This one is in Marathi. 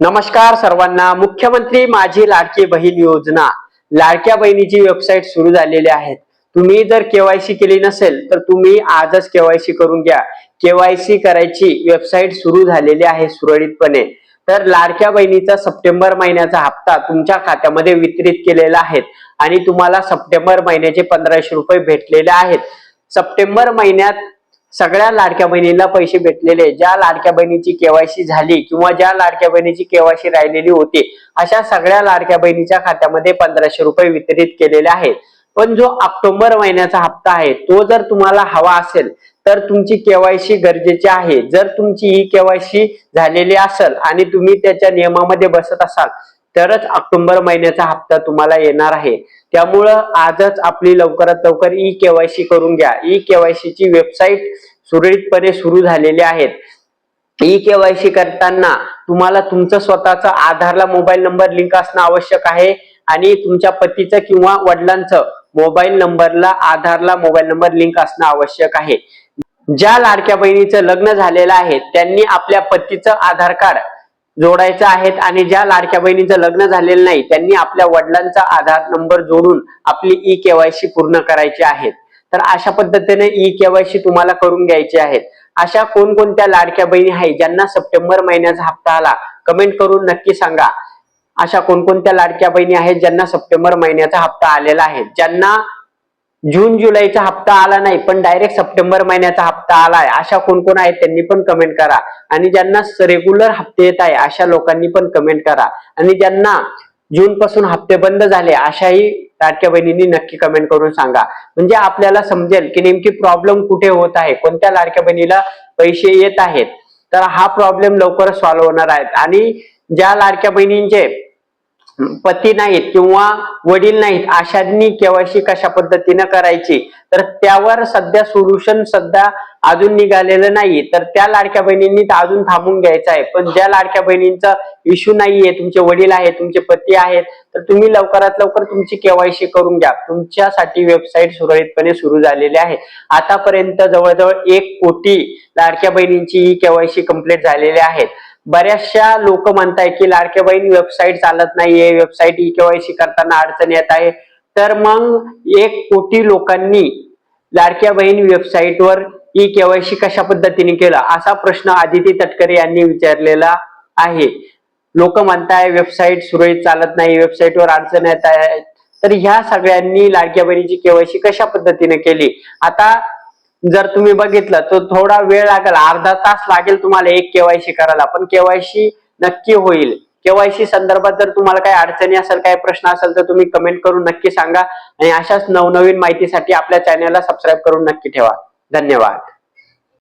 नमस्कार सर्वांना. मुख्यमंत्री माझी लाडकी बहीण योजना. लाडक्या बहिणीची वेबसाईट सुरू झालेली आहे. तुम्ही जर केवायसी केली नसेल तर तुम्ही आजच केवायसी करून घ्या. केवायसी करायची वेबसाईट सुरू झालेली आहे सुरळीतपणे. तर लाडक्या बहिणीचा सप्टेंबर महिन्याचा हप्ता तुमच्या खात्यामध्ये वितरित केलेला आहे आणि तुम्हाला सप्टेंबर महिन्याचे पंधराशे रुपये भेटलेले आहेत. सप्टेंबर महिन्यात सगळ्या लाडक्या बहिणीला पैसे भेटलेले ज्या लाडक्या बहिणीची केवायसी झाली किंवा ज्या लाडक्या बहिणीची केवायसी राहिलेली होती अशा सगळ्या लाडक्या बहिणीच्या खात्यामध्ये पंधराशे रुपये वितरित केलेले आहेत. पण जो ऑक्टोबर महिन्याचा हप्ता आहे तो जर तुम्हाला हवा असेल तर तुमची केवायसी गरजेची आहे. जर तुमची ही केवायसी झालेली असेल आणि तुम्ही त्याच्या नियमामध्ये बसत असाल तरच ऑक्टोबर महिन्याचा हप्ता तुम्हाला येणार आहे. त्यामुळं आजच आपली लवकरात लवकर ई केवायसी करून घ्या. ई केवायसी ची वेबसाईट सुरळीतपणे सुरू झालेली आहेत. ई केवायसी करताना तुम्हाला तुमचं स्वतःचा आधारला मोबाईल नंबर लिंक असणं आवश्यक आहे आणि तुमच्या पतीचं किंवा वडिलांचं मोबाईल नंबरला आधारला मोबाईल नंबर लिंक असणं आवश्यक आहे. ज्या लाडक्या बहिणीचं लग्न झालेलं आहे त्यांनी आपल्या पतीचं आधार कार्ड जोडायचं आहेत आणि ज्या लाडक्या बहिणीचं लग्न झालेलं नाही त्यांनी आपल्या वडिलांचा आधार नंबर जोडून आपली ई केवायसी पूर्ण करायची आहेत. तर अशा पद्धतीने ई केवायसी तुम्हाला करून घ्यायची आहेत. अशा कोणकोणत्या लाडक्या बहिणी आहेत ज्यांना सप्टेंबर महिन्याचा हप्ता आला कमेंट करून नक्की सांगा. अशा कोणकोणत्या लाडक्या बहिणी आहेत ज्यांना सप्टेंबर महिन्याचा हप्ता आलेला आहे ज्यांना जून जुलैचा हप्ता आला नाही पण डायरेक्ट सप्टेंबर महिन्याचा हप्ता आलाय. अशा कोण कोण आहेत त्यांनी पण कमेंट करा. आणि ज्यांना रेग्युलर हप्ते येत आहे अशा लोकांनी पण कमेंट करा. आणि ज्यांना जून पासून हप्ते बंद झाले अशाही लाडक्या बहिणींनी नक्की कमेंट करून सांगा. म्हणजे आपल्याला समजेल की नेमकी प्रॉब्लेम कुठे होत आहे कोणत्या लाडक्या बहिणीला पैसे येत आहेत. तर हा प्रॉब्लेम लवकरच सॉल्व्ह होणार आहे आणि ज्या लाडक्या बहिणींचे पती नाहीत किंवा वडील नाहीत अशांनी केवायसी कशा पद्धतीनं करायची? तर त्यावर सध्या सोल्युशन सध्या अजून निघालेलं नाही तर त्या लाडक्या बहिणींनी तर अजून थांबून घ्यायचं आहे. पण ज्या लाडक्या बहिणींचा इश्यू नाहीये तुमचे वडील आहेत तुमचे पती आहेत तर तुम्ही लवकरात लवकर तुमची केवायसी करून घ्या. तुमच्यासाठी वेबसाईट सुरळीतपणे सुरू झालेली आहे. आतापर्यंत जवळजवळ एक कोटी लाडक्या बहिणींची ही केवायसी कंप्लीट झालेली आहेत बऱ्याचशा लोक म्हणताय की लाडक्या बहीण वेबसाईट चालत नाहीये वेबसाईट ई केवायसी करताना अडचण येत आहे. तर मग एक कोटी लोकांनी लाडक्या बहीण वेबसाईटवर ई केवायसी कशा पद्धतीने केलं? असा प्रश्न आदिती तटकरे यांनी विचारलेला आहे. लोक म्हणताय वेबसाईट सुरळीत चालत नाही वेबसाईटवर अडचण येत आहे. तर ह्या सगळ्यांनी लाडक्या बहिणीची केवायसी कशा पद्धतीने केली? आता जर तुम्ही बघितलं तर थोडा वेळ लागेल अर्धा तास लागेल तुम्हाला एक केवायसी करायला. पण केवायसी नक्की होईल. केवायसी संदर्भात जर तुम्हाला काही अडचणी असेल काही प्रश्न असेल तर तुम्ही कमेंट करून नक्की सांगा. आणि अशाच नवनवीन माहितीसाठी आपल्या चॅनलला सबस्क्राईब करून नक्की ठेवा. धन्यवाद.